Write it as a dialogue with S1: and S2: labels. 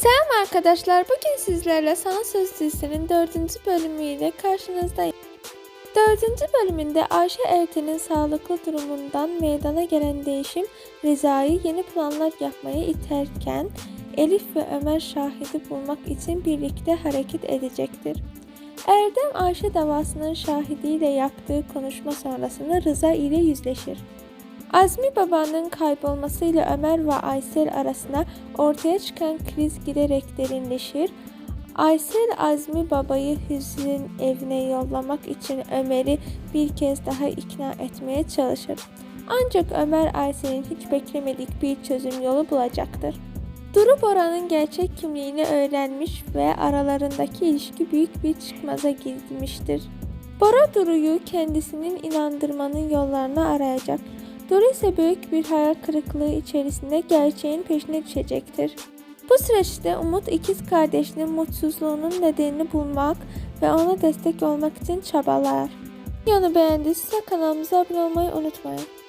S1: Selam arkadaşlar. Bugün sizlerle Sana Söz dizisinin 4. bölümüyle karşınızdayım. 4. bölümünde Ayşe Erten'in sağlıklı durumundan meydana gelen değişim Rıza'yı yeni planlar yapmaya iterken Elif ve Ömer şahidi bulmak için birlikte hareket edecektir. Erdem Ayşe davasının şahidiyle yaptığı konuşma sonrasında Rıza ile yüzleşir. Azmi babanın kaybolmasıyla Ömer ve Aysel arasında ortaya çıkan kriz giderek derinleşir. Aysel Azmi babayı Hüzn'ün evine yollamak için Ömer'i bir kez daha ikna etmeye çalışır. Ancak Ömer Aysel'in hiç beklemedik bir çözüm yolu bulacaktır. Duru Bora'nın gerçek kimliğini öğrenmiş ve aralarındaki ilişki büyük bir çıkmaza girmiştir. Bora Duru'yu kendisinin inandırmanın yollarını arayacak. Duru ise büyük bir hayal kırıklığı içerisinde gerçeğin peşine düşecektir. Bu süreçte Umut ikiz kardeşinin mutsuzluğunun nedenini bulmak ve ona destek olmak için çabalar. Videonu beğendiyse kanalımıza abone olmayı unutmayın.